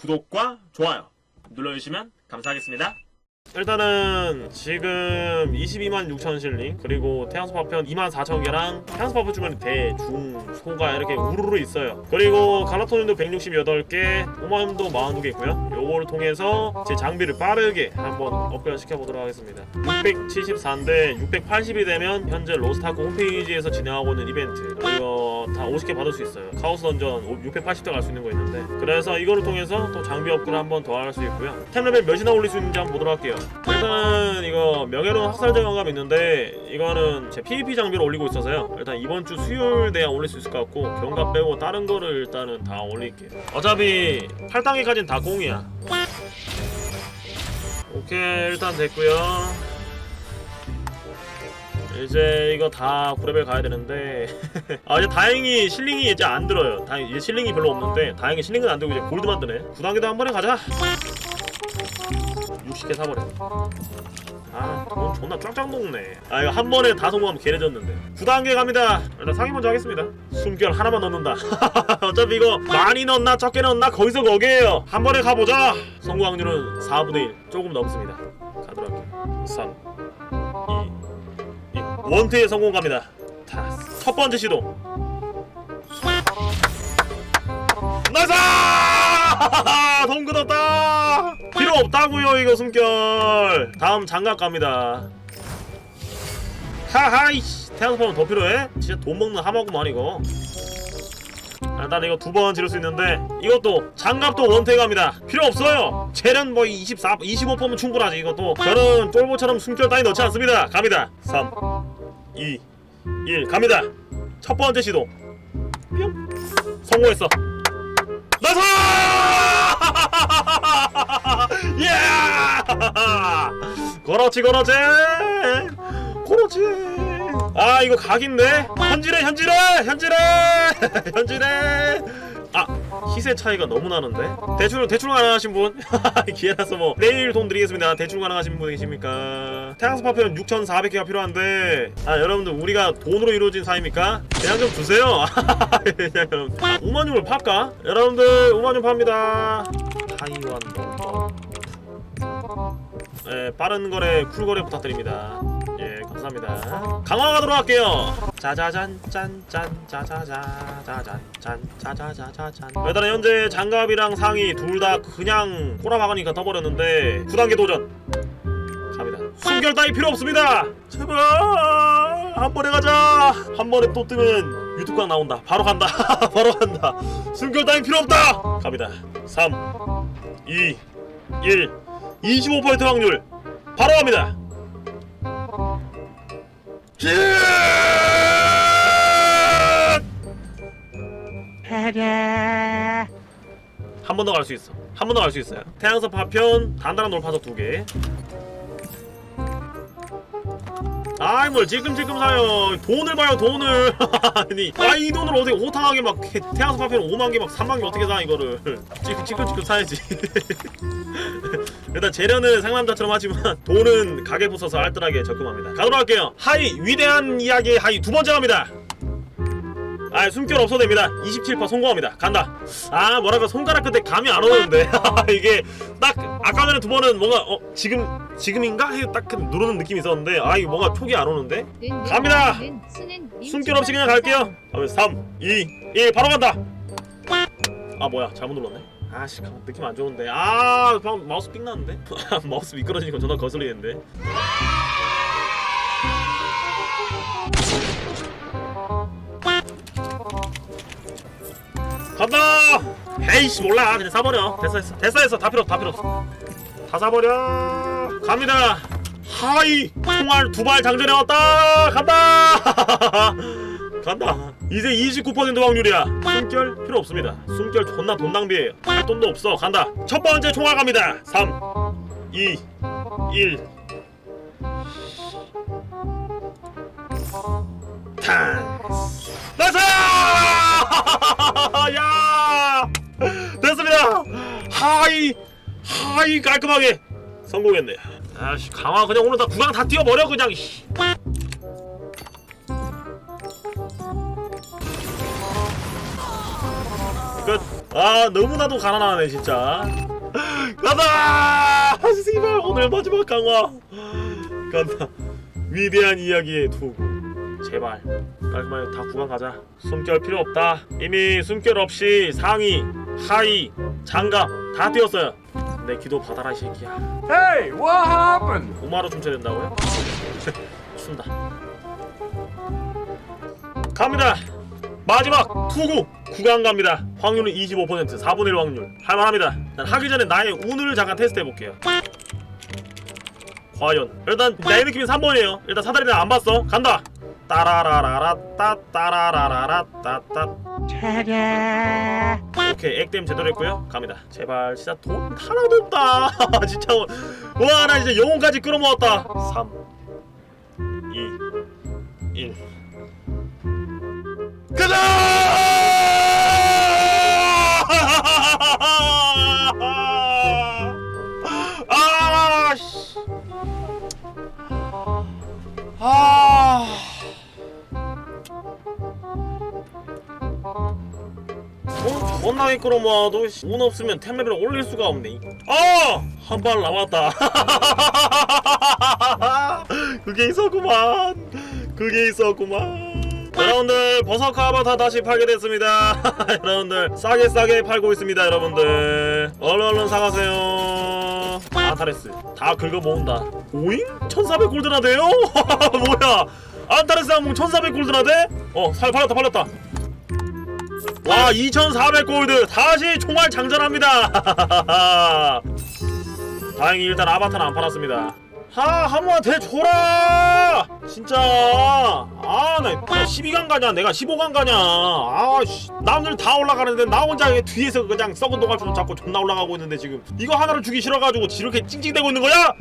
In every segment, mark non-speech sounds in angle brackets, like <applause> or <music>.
구독과 좋아요 눌러주시면 감사하겠습니다. 일단은 지금 22만 6천 실링 그리고 태양소 파편 2만 4천 개랑 태양소 파편 주변에 대, 중, 소가 이렇게 우르르 있어요. 그리고 갈라토닌도 168개 오마임도 42개 있고요. 요거를 통해서 제 장비를 빠르게 한번 업그레이드 시켜보도록 하겠습니다. 674인데 680이 되면 현재 로스타크 홈페이지에서 진행하고 있는 이벤트 이거 다 50개 받을 수 있어요. 카오스 던전 680대 갈 수 있는 거 있는데. 그래서 이거를 통해서 또 장비 업그레이드 한번 더 할 수 있고요. 템 레벨 몇이나 올릴 수 있는지 한번 보도록 할게요 일단 이거 명예로운 학살자 영감 있는데 이거는 제 PVP 장비를 올리고 있어서요. 일단 이번 주 수요일 돼야 올릴 수 있을 것 같고 경갑 빼고 다른 거를 일단은 다 올릴게요. 어차피 8단계까지는 다 공이야. 오케이 일단 됐고요. 이제 이거 다 9레벨 가야 되는데. <laughs> 아 이제 다행히 실링이 이제 안 들어요. 다행 이제 실링이 별로 없는데 다행히 실링은 안 들고 이제 골드만 드네. 9단계도 한 번에 가자 60개 사버려. 아돈 존나 쫙쫙 녹네. 아 이거 한 번에 다 성공하면 개레졌는데. 9단계 갑니다. 일단 상위 먼저 하겠습니다. 숨결 하나만 넣는다. <laughs> 어차피 이거 많이 넣나 적게 넣나 거기서 거기에요. 한 번에 가보자. 성공 확률은 4분의 1 조금 넘습니다. 가도록 할게요. 3 2 1 원트에 성공 갑니다. 다, 첫 번째 시도. 나이스! <laughs> 돈 굳었다! 필요 없다고요 이거 숨결. 다음 장갑 갑니다. 하하이씨. 태양파면 더 필요해? 진짜 돈 먹는 하마구만 이거. 일단 이거 두 번 지를 수 있는데 이것도 장갑도 원태 갑니다. 필요 없어요. 재련 뭐 24, 25%면 충분하지 이것도. 저는 쫄보처럼 숨결 따위 넣지 않습니다. 갑니다. 3 2 1 갑니다. 첫 번째 시도. 뿅. 성공했어. 나서 그렇지 그렇지. 그렇지. 아 이거 각인데? 현질해 현질해 현질해 <laughs> 현질해. 아 희세 차이가 너무 나는데? 대출 대출 가능하신 분? <laughs> 기회라서 뭐 내일 돈 드리겠습니다. 대출 가능하신 분 계십니까? 태양수 파편 6,400개가 필요한데 아 여러분들 우리가 돈으로 이루어진 사이입니까? 그냥 좀 주세요. <laughs> 여러분. 아, 5만 용을 팔까? 여러분들 5만 용 팝니다. 타이완 예, 빠른 거래 쿨 거래 부탁드립니다. 예 감사합니다. 강화 가도록 할게요. 짜자잔 짜잔 짠 짜자자자잔. 일단 현재 장갑이랑 상의 둘 다 그냥 꼬라박으니까 떠버렸는데 9단계 도전. 갑니다. 숨결 따위 필요 없습니다. 제발 한 번에 가자. 한 번에 또 뜨면 유튜브가 나온다. 바로 간다. <laughs> 바로 간다. 숨결 따위 필요 없다. 갑니다. 3 2 1 25% 확률 바로 갑니다 한 번 더 갈 수 있어. 한 번 더 갈 수 있어요. 태양석 파편 단단한 돌파석 두 개. 아이 뭘 지금지금 사요. 돈을 봐요 돈을. <laughs> 아니 아이 돈을 어떻게 오탕하게 막 태- 태양석 파편 5만 개 막 3만 개 어떻게 사 이거를. 찌끔 찌끔 찌끔 사야지. <laughs> 일단 재련은 상남자처럼 하지만 돈은 가게 부숴서 알뜰하게 적금합니다. 가도록 할게요. 하이 위대한 이야기의 하이 두 번째 갑니다. 아 숨결 없어도 됩니다. 27% 성공합니다. 간다. 아 뭐랄까 손가락 끝에 감이 안 오는데. <laughs> 이게 딱 아까 전에 두 번은 뭔가 어 지금 지금인가? 해딱 누르는 느낌이 있었는데 아 이거 뭔가 촉이 안 오는데? 갑니다. 숨결 없이 그냥 갈게요. 하면 3 2 1 바로 간다! 아 뭐야. 잘못 눌렀네. 아씨 느낌 안 좋은데. 아 방금 마우스 삑 났는데? <laughs> 마우스 미끄러지니까 존나 거슬리는데? 간다! 에이씨 몰라. 그냥 사버려. 됐어. 됐어 됐어. 다 필요 없어 다 필요 없어. 다 사버려 갑니다. 하이 총알 두 발 장전해 왔다. 간다. <laughs> 간다. 이제 29% 확률이야. 숨결 필요 없습니다. 숨결 존나 돈 낭비해요. 할 돈도 없어. 간다. 첫 번째 총알 갑니다. 3 2 1 탄 나이스 야! 됐습니다. 하이 하이 깔끔하게 성공했네. 아씨 강화 그냥 오늘 다 구강 다 뛰어버려 그냥 씨. 끝. 아 너무나도 가난하네 진짜. 가자 씨발 오늘 마지막 강화. 간다. 위대한 이야기의 투구 제발 깔끔하게 다 구간 가자. 숨결 필요 없다. 이미 숨결 없이 상의 하의 장갑 다 뛰었어요 내 기도 받아라 이 새끼야. Hey, what happened? 오마로 춤춰야 된다고요? 춘다. 갑니다. 마지막 투구. 구간 갑니다. 확률은 25% 4분의 1 확률. 할만합니다. 난 하기 전에 나의 운을 잠깐 테스트 해볼게요. 과연. 일단 내 느낌은 3번이에요. 일단 사다리는 안 봤어. 간다 따라라라라 따 따라라라라 따따. 오케이 액땜 제대로 했고요. 갑니다. 제발 진짜 돈 하나도 없다. <laughs> 진짜. 와나 이제 영혼까지 끌어모았다. 3 2 1 돈 존나게 끌어모아도 씨, 운 없으면 템레벨 올릴 수가 없네. 아! 한 발 남았다. <laughs> 그게 있었구만. 그게 있었구만. 여러분들 버섯 카바타 다시 팔게 됐습니다. <laughs> 여러분들 싸게 싸게 팔고 있습니다 여러분들. 얼른 얼른 사가세요. 안타레스. 다 긁어 모은다. 오잉? 1400 골드나 돼요? <laughs> 뭐야? 안타레스 항공 1400 골드나 돼? 어살 팔렸다 팔렸다 와 2400 골드. 다시 총알 장전합니다. <laughs> 다행히 일단 아바타는 안 팔았습니다. 하 한번 대줘라! 진짜. 아나 12강 가냐? 내가 15강 가냐? 아씨. 남들 다 올라가는데 나 혼자 뒤에서 그냥 썩은 동갈처럼 잡고 존나 올라가고 있는데 지금. 이거 하나를 주기 싫어가지고 이렇게 찡찡대고 있는 거야?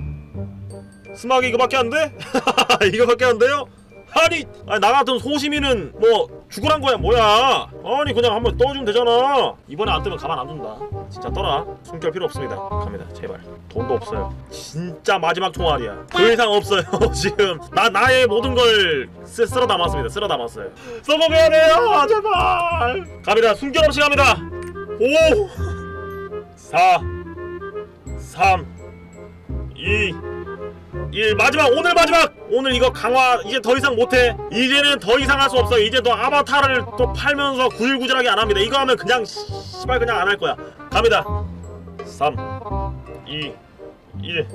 스마트 이거밖에 안 돼? <laughs> 이거밖에 안 돼요? 아니, 아니 나 같은 소시민은 뭐 죽으란 거야 뭐야? 아니 그냥 한번 떠주면 되잖아. 이번에 안 뜨면 가만 안 둔다. 진짜 떠라 숨결 필요 없습니다. 갑니다. 제발. 돈도 없어요. 진짜 마지막 총알이야. 그 이상 없어요 <laughs> 지금. 나 나의 모든 걸 쓰, 쓸어 담았습니다. 쓸어 담았어요. 써먹어야 돼요! 제발! 갑니다. 숨결 없이 갑니다. 5 4 3 2 1 마지막 오늘 마지막! 오늘 이거 강화 이제 더 이상 못해. 이제는 더 이상 할 수 없어. 이제 너 아바타를 또 팔면서 구질구질하게 안 합니다. 이거 하면 그냥 씨발 그냥 안 할 거야. 갑니다. 3 2 1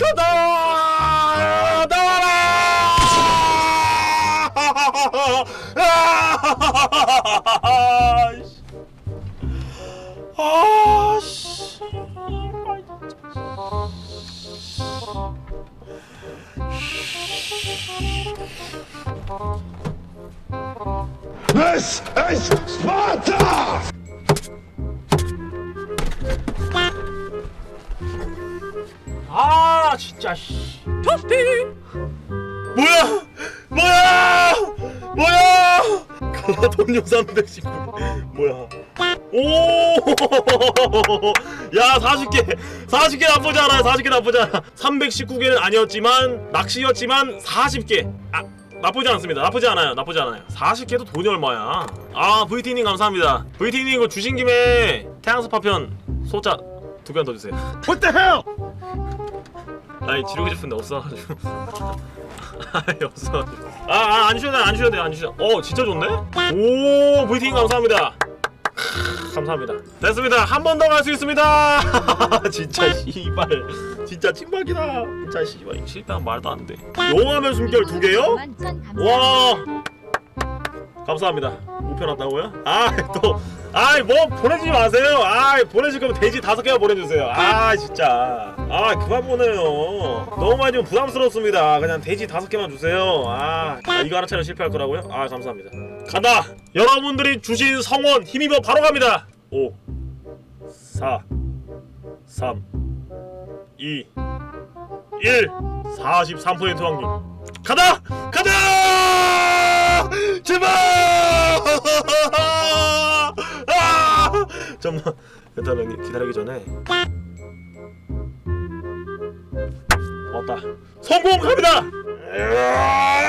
가다 나와라 <laughs> This is Sparta! 아 진짜 씨. 뭐야? 뭐야? 뭐야? 가나돈 요산 119 뭐야? 오 야 40개. 40개 나쁘지 않아요. 40개 나쁘지 않아. 319개는 아니었지만 낚시였지만 40개. 아 나쁘지 않습니다. 나쁘지 않아요. 나쁘지 않아요. 40개도 돈이 얼마야? 아 VT님 감사합니다. VT님 이거 주신 김에 태양수 파편 소자 두개더 주세요. What the hell? 아니 지르고 싶은데 없어가지고 아니 없어가지고 아안 주셔도 돼안 주셔도 돼안 주셔. 어 진짜 좋네? 오 VT님 감사합니다. 크, 감사합니다. 됐습니다. 한 번 더 갈 수 있습니다. <laughs> 진짜 씨발 진짜 찐막이다. 진짜 씨발 실패한 말도 안 돼. 용하면 숨결 두 개요? 와. 감사합니다. 우편왔다고요? 아 또. 아이 뭐 보내주지 마세요. 아이 보내줄 거면 돼지 다섯 개만 보내주세요. 아 진짜. 아 그만 보내요. 너무 많이 좀 부담스럽습니다. 그냥 돼지 다섯 개만 주세요. 아, 아 이거 하나 차려 실패할 거라고요? 아 감사합니다. 간다. 여러분들이 주신 성원 힘입어 바로 갑니다. 5 4 3 2 1 43% 확률 가다! 가다! 제발! 아! 잠깐만 일단은 기다리기 전에 왔다 성공 갑니다! 으아!